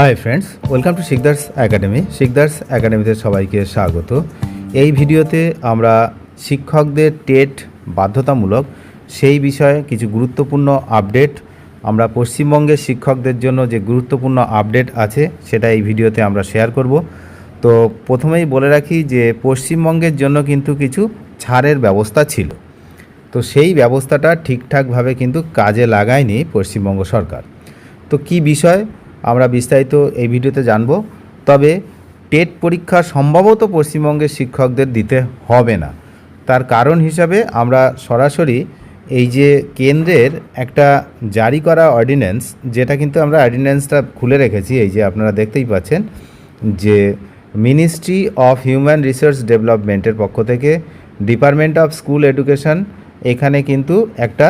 Hi friends welcome to Sikdars academy Sikdars একাডেমিতে সবাইকে স্বাগত। এই ভিডিওতে আমরা শিক্ষকদের টেট বাধ্যতামূলক সেই বিষয়ে কিছু গুরুত্বপূর্ণ আপডেট, আমরা পশ্চিমবঙ্গের শিক্ষকদের জন্য যে গুরুত্বপূর্ণ আপডেট আছে সেটা এই ভিডিওতে আমরা শেয়ার করব। তো প্রথমেই বলে রাখি যে পশ্চিমবঙ্গের জন্য কিন্তু কিছু ছাড়ের ব্যবস্থা ছিল। তো সেই ব্যবস্থাটা ঠিকঠাকভাবে কিন্তু কাজে লাগায়নি পশ্চিমবঙ্গ সরকার। তো কি বিষয়? আমরা বিস্তারিত এই ভিডিওতে জানব। তবে টেট পরীক্ষা সম্ভবত পশ্চিমবঙ্গের শিক্ষকদের দিতে হবে না। তার কারণ হিসাবে আমরা সরাসরি এই যে কেন্দ্রের একটা জারি করা অর্ডিন্যান্স যেটা কিন্তু আমরা অর্ডিন্যান্সটা খুলে রেখেছি, এই যে আপনারা দেখতেই পাচ্ছেন, যে মিনিস্ট্রি অফ হিউম্যান রিসোর্স ডেভেলপমেন্টের পক্ষ থেকে ডিপার্টমেন্ট অফ স্কুল এডুকেশন এখানে কিন্তু একটা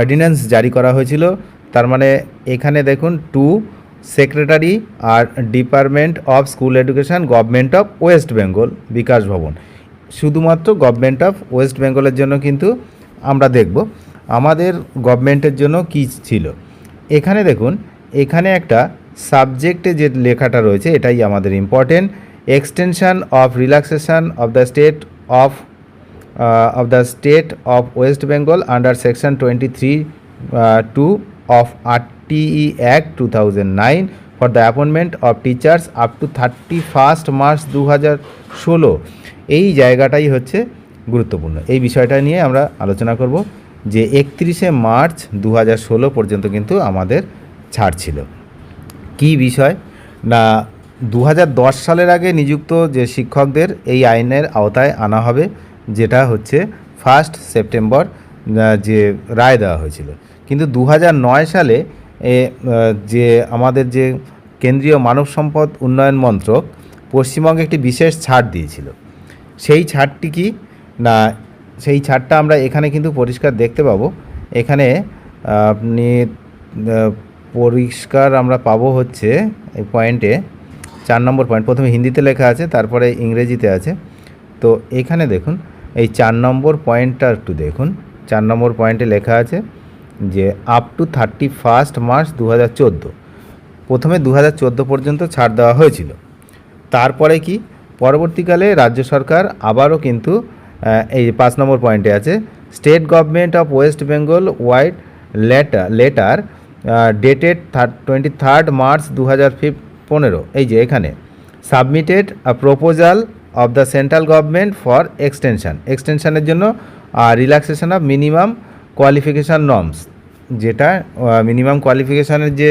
অর্ডিন্যান্স জারি করা হয়েছিল। তার মানে এখানে দেখুন to secretary R department of school education government of West Bengal Bikash Bhavan. শুধুমাত্র গভর্নমেন্ট অফ ওয়েস্ট বেঙ্গলের জন্য কিন্তু আমরা দেখব আমাদের গভর্নমেন্টের জন্য কী ছিল। এখানে দেখুন এখানে একটা সাবজেক্টে যে লেখাটা রয়েছে এটাই আমাদের important extension of relaxation of the state of of the state of West Bengal under under twenty 23 uh, 2 of RTE Act 2009 for the appointment of teachers up to 31st March 2016 এই জায়গাটাই হচ্ছে গুরুত্বপূর্ণ। এই বিষয়টা নিয়ে আমরা আলোচনা করব যে একত্রিশে মার্চ দু হাজার ষোলো পর্যন্ত কিন্তু আমাদের ছাড় ছিল। কি বিষয়? না দু হাজার দশ সালের আগে নিযুক্ত যে শিক্ষকদের এই আইনের আওতায় আনা হবে, যেটা হচ্ছে ফার্স্ট সেপ্টেম্বর যে রায় দেওয়া হয়েছিল। কিন্তু দু হাজার নয় সালে যে আমাদের যে কেন্দ্রীয় মানব সম্পদ উন্নয়ন মন্ত্রক পশ্চিমবঙ্গে একটি বিশেষ ছাড় দিয়েছিল। সেই ছাড়টি কি? না, সেই ছাড়টা আমরা এখানে কিন্তু পরিষ্কার দেখতে পাবো। এখানে আপনি পরিষ্কার আমরা পাবো হচ্ছে এই পয়েন্টে, চার নম্বর পয়েন্ট। প্রথমে হিন্দিতে লেখা আছে, তারপরে ইংরেজিতে আছে। তো এখানে দেখুন, এই চার নম্বর পয়েন্টটা একটু দেখুন। চার নম্বর পয়েন্টে লেখা আছে যে up to thirty first March দু হাজার চোদ্দ। প্রথমে দু হাজার চোদ্দ পর্যন্ত ছাড় দেওয়া হয়েছিল। তারপরে কি? পরবর্তীকালে রাজ্য সরকার আবারও কিন্তু এই পাঁচ নম্বর পয়েন্টে আছে। State government of West Bengal vide letter letter dated twenty third March দু হাজার পনেরো। এই যে এখানে submitted proposal of the central government for extension এক্সটেনশানের জন্য relaxation of minimum qualification norms যেটা মিনিমাম কোয়ালিফিকেশানের যে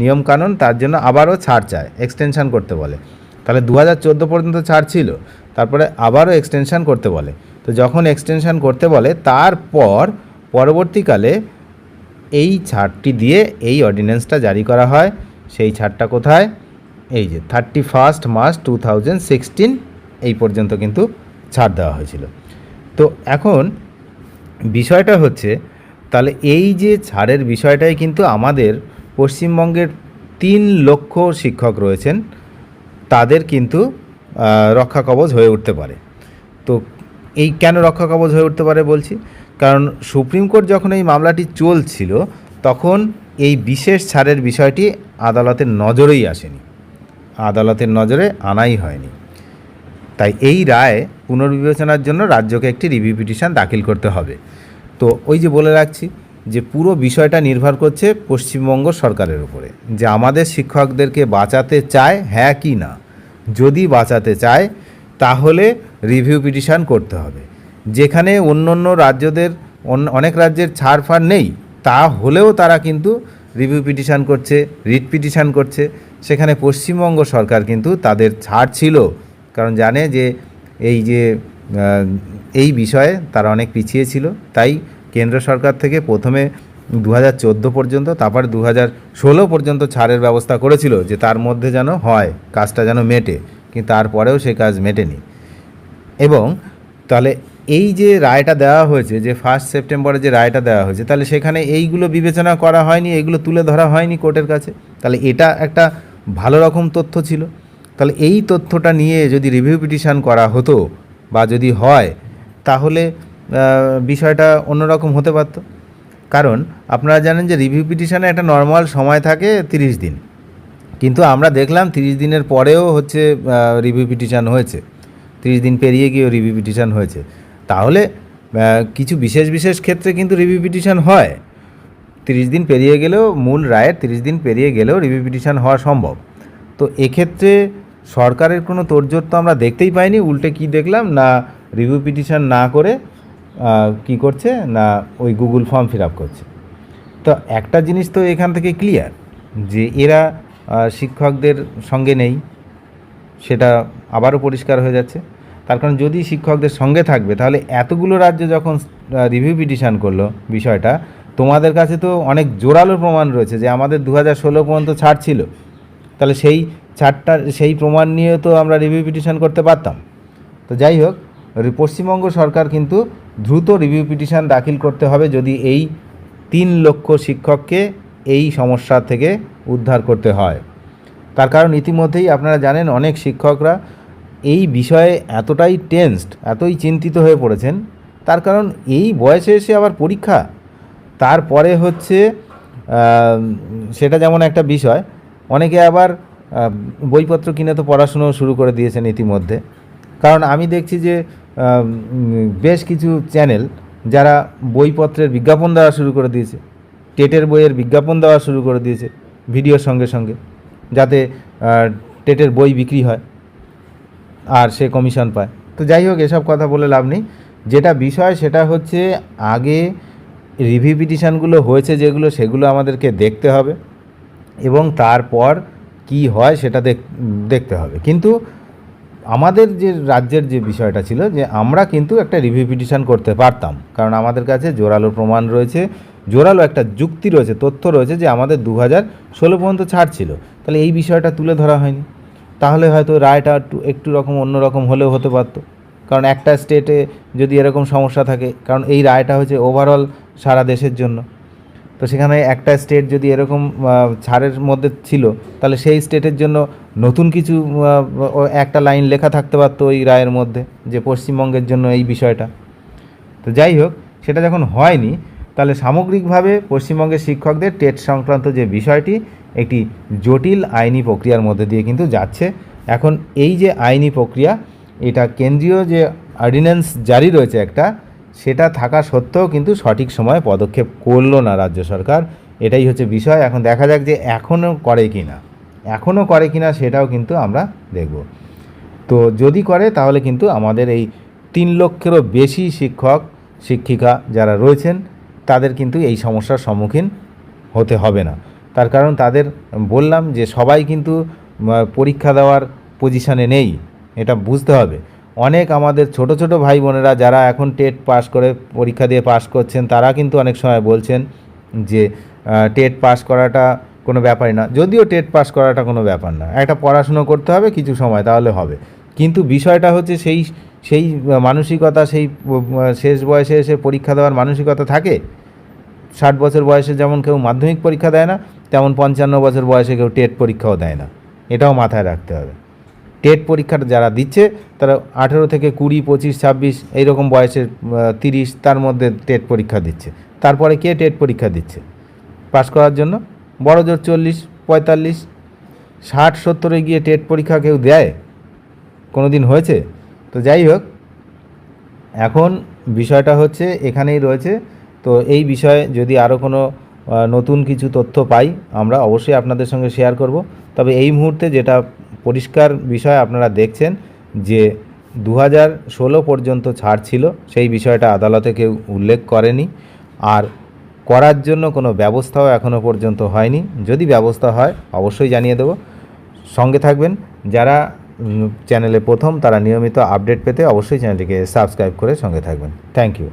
নিয়ম কানুন, তার জন্য আবারও ছাড় চায় এক্সটেনশান করতে বলে। তাহলে দু হাজার চোদ্দ পর্যন্ত ছাড় ছিল, তারপরে আবারও এক্সটেনশান করতে বলে। তো যখন এক্সটেনশান করতে বলে, তারপর পরবর্তীকালে এই ছাড়টি দিয়ে এই অর্ডিন্যান্সটা জারি করা হয়। সেই ছাড়টা কোথায়? এই যে thirty first March two thousand sixteen এই পর্যন্ত কিন্তু ছাড় দেওয়া হয়েছিল। তো এখন বিষয়টা হচ্ছে, তাহলে এই যে ছাড়ের বিষয়টাই কিন্তু আমাদের পশ্চিমবঙ্গের তিন লক্ষ শিক্ষক রয়েছেন, তাদের কিন্তু রক্ষা কবচ হয়ে উঠতে পারে। তো এই কেন রক্ষা কবচ হয়ে উঠতে পারে বলছি? কারণ সুপ্রিম কোর্ট যখন এই মামলাটি চলছিল, তখন এই বিশেষ ছাড়ের বিষয়টি আদালতের নজরেই আসেনি। আদালতের নজরে আনাই হয়নি। তাই এই রায় পুনর্বিবেচনার জন্য রাজ্যকে একটি রিভিউ পিটিশন দাখিল করতে হবে। তো ওই যে বলে রাখছি যে পুরো বিষয়টা নির্ভর করছে পশ্চিমবঙ্গ সরকারের উপরে যে আমাদের শিক্ষকদেরকে বাঁচাতে চায় হ্যাঁ কি না। যদি বাঁচাতে চায়, তাহলে রিভিউ পিটিশান করতে হবে। যেখানে অন্য অন্য রাজ্যদের অন- অনেক রাজ্যের ছাড় ফাড় নেই, তা হলেও তারা কিন্তু রিভিউ পিটিশান করছে রিট পিটিশন করছে। সেখানে পশ্চিমবঙ্গ সরকার কিন্তু তাদের ছাড় ছিল কারণ জানে যে এই যে এই বিষয়ে তারা অনেক পিছিয়ে ছিল। তাই কেন্দ্র সরকার থেকে প্রথমে দু হাজার চোদ্দ পর্যন্ত, তারপর দু হাজার ষোলো পর্যন্ত ছাড়ের ব্যবস্থা করেছিল যে তার মধ্যে যেন হয়, কাজটা যেন মেটে। কিন্তু তারপরেও সে কাজ মেটেনি। এবং তাহলে এই যে রায়টা দেওয়া হয়েছে, যে ফার্স্ট সেপ্টেম্বরে যে রায়টা দেওয়া হয়েছে, তাহলে সেখানে এইগুলো বিবেচনা করা হয়নি এইগুলো তুলে ধরা হয়নি কোর্টের কাছে? তাহলে এটা একটা ভালো রকম তথ্য ছিল। তাহলে এই তথ্যটা নিয়ে যদি রিভিউ পিটিশান করা হতো বা যদি হয়, তাহলে বিষয়টা অন্যরকম হতে পারত। কারণ আপনারা জানেন যে রিভিউ পিটিশানে একটা নর্মাল সময় থাকে তিরিশ দিন। কিন্তু আমরা দেখলাম তিরিশ দিনের পরেও হচ্ছে রিভিউ পিটিশান হয়েছে। তিরিশ দিন পেরিয়ে গিয়েও রিভিউ পিটিশান হয়েছে। তাহলে কিছু বিশেষ বিশেষ ক্ষেত্রে কিন্তু রিভিউ পিটিশান হয়। তিরিশ দিন পেরিয়ে গেলেও মূল রায়ের তিরিশ দিন পেরিয়ে গেলেও রিভিউ পিটিশান হওয়া সম্ভব। তো এক্ষেত্রে সরকারের কোনো তোড়জোড় তো আমরা দেখতেই পাইনি, উল্টে কি দেখলাম, না রিভিউ পিটিশন না করে কি করছে, না ওই গুগল ফর্ম ফিল আপ করছে। তো একটা জিনিস তো এখান থেকে ক্লিয়ার যে এরা শিক্ষকদের সঙ্গে নেই, সেটা আবারও পরিষ্কার হয়ে যাচ্ছে। তার কারণ যদি শিক্ষকদের সঙ্গে থাকবে, তাহলে এতগুলো রাজ্য যখন রিভিউ পিটিশন করল বিষয়টা, তোমাদের কাছে তো অনেক জোরালো প্রমাণ রয়েছে যে আমাদের দু হাজার ষোলো পর্যন্ত ছাড় ছিল। তাহলে সেই ছাড়টা সেই প্রমাণ নিয়ে তো আমরা রিভিউ পিটিশন করতে পারতাম। তো যাই হোক, পশ্চিমবঙ্গ সরকার কিন্তু দ্রুত রিভিউ পিটিশন দাখিল করতে হবে যদি এই তিন লক্ষ শিক্ষককে এই সমস্যা থেকে উদ্ধার করতে হয়। তার কারণ ইতিমধ্যেই আপনারা জানেন অনেক শিক্ষকরা এই বিষয়ে এতটাই টেনসড এতই চিন্তিত হয়ে পড়েছেন। তার কারণ এই বয়সে এসে আবার পরীক্ষা। তারপরে হচ্ছে সেটা যেমন একটা বিষয়, অনেকে আবার বইপত্র কিনে তো পড়াশুনো শুরু করে দিয়েছেন ইতিমধ্যে। কারণ আমি দেখছি যে বেশ কিছু চ্যানেল যারা বইপত্রের বিজ্ঞাপন দেওয়া শুরু করে দিয়েছে, টেটের বইয়ের বিজ্ঞাপন দেওয়া শুরু করে দিয়েছে ভিডিওর সঙ্গে সঙ্গে, যাতে টেটের বই বিক্রি হয় আর সে কমিশন পায়। তো যাই হোক, এসব কথা বলে লাভ নেই। যেটা বিষয় সেটা হচ্ছে, আগে রিভিউ পিটিশানগুলো হয়েছে যেগুলো, সেগুলো আমাদেরকে দেখতে হবে এবং তারপর কি হয় সেটা দেখ- দেখতে হবে। কিন্তু আমাদের যে রাজ্যের যে বিষয়টা ছিল যে আমরা কিন্তু একটা রিভিউ পিটিশন করতে পারতাম। কারণ আমাদের কাছে জোরালো প্রমাণ রয়েছে, জোরালো একটা যুক্তি রয়েছে, তথ্য রয়েছে যে আমাদের দু হাজার ষোলো পর্যন্ত ছাড় ছিল। তাহলে এই বিষয়টা তুলে ধরা হয়নি। তাহলে হয়তো রায়টা একটু একটু রকম অন্যরকম হলেও হতে পারতো। কারণ একটা স্টেটে যদি এরকম সমস্যা থাকে, কারণ এই রায়টা হচ্ছে ওভারঅল সারা দেশের জন্য। তো সেখানে একটা স্টেট যদি এরকম ছাড়ের মধ্যে ছিল, তাহলে সেই স্টেটের জন্য নতুন কিছু একটা লাইন লেখা থাকতে পারতো ওই রায়ের মধ্যে, যে পশ্চিমবঙ্গের জন্য এই বিষয়টা। তো যাই হোক, সেটা যখন হয়নি, তাহলে সামগ্রিকভাবে পশ্চিমবঙ্গের শিক্ষকদের টেট সংক্রান্ত যে বিষয়টি, একটি জটিল আইনি প্রক্রিয়ার মধ্যে দিয়ে কিন্তু যাচ্ছে। এখন এই যে আইনি প্রক্রিয়া, এটা কেন্দ্রীয় যে অর্ডিন্যান্স জারি রয়েছে একটা সেটা থাকা সত্ত্বেও কিন্তু সঠিক সময়ে পদক্ষেপ করল না রাজ্য সরকার। এটাই হচ্ছে বিষয়। এখন দেখা যাক যে এখনও করে কি না এখনও করে কি না সেটাও কিন্তু আমরা দেখব। তো যদি করে, তাহলে কিন্তু আমাদের এই তিন লক্ষেরও বেশি শিক্ষক, শিক্ষিকা যারা রয়েছেন, তাদের কিন্তু এই সমস্যার সম্মুখীন হতে হবে না। তার কারণ তাদের, বললাম যে সবাই কিন্তু পরীক্ষা দেওয়ার পজিশানে নেই। এটা বুঝতে হবে। অনেক আমাদের ছোট ছোট ভাই বোনেরা যারা এখন টেট পাস করে, পরীক্ষা দিয়ে পাস করছেন, তারা কিন্তু অনেক সময় বলছেন যে টেট পাস করাটা কোনো ব্যাপারই না। যদিও টেট পাস করাটা কোনো ব্যাপার না। একটা পড়াশুনো করতে হবে, কিছু সময় তাহলে হবে। কিন্তু বিষয়টা হচ্ছে সেই সেই মানসিকতা, সেই শেষ বয়সে এসে পরীক্ষা দেওয়ার মানসিকতা থাকে। ষাট বছর বয়সে যেমন কেউ মাধ্যমিক পরীক্ষা দেয় না, তেমন পঞ্চান্ন বছর বয়সে কেউ টেট পরীক্ষাও দেয় না। এটাও মাথায় রাখতে হবে। টেট পরীক্ষাটা যারা দিচ্ছে, তারা আঠেরো থেকে কুড়ি, পঁচিশ, ছাব্বিশ এইরকম বয়সের তিরিশ, তার মধ্যে টেট পরীক্ষা দিচ্ছে। তারপরে কে টেট পরীক্ষা দিচ্ছে? পাস করার জন্য? বড় জোর চল্লিশ, পঁয়তাল্লিশ, ষাট, সত্তরে গিয়ে টেট পরীক্ষা কেউ দেয়? কোনো দিন হয়েছে? তো যাই হোক, এখন বিষয়টা হচ্ছে এখানেই রয়েছে। তো এই বিষয়ে যদি আরও কোনো নতুন কিছু তথ্য পাই, আমরা অবশ্যই আপনাদের সঙ্গে শেয়ার করব। তবে এই মুহূর্তে যেটা পরিষ্কার বিষয় আপনারা দেখছেন যে দু হাজার ষোলো পর্যন্ত ছাড় ছিল, সেই বিষয়টা আদালতে কেউ উল্লেখ করেনি। আর করার জন্য কোনো ব্যবস্থাও এখনও পর্যন্ত হয়নি। যদি ব্যবস্থা হয়, অবশ্যই জানিয়ে দেব। সঙ্গে থাকবেন, যারা চ্যানেলে প্রথম, তারা নিয়মিত আপডেট পেতে অবশ্যই চ্যানেলটিকে সাবস্ক্রাইব করে সঙ্গে থাকবেন। Thank you.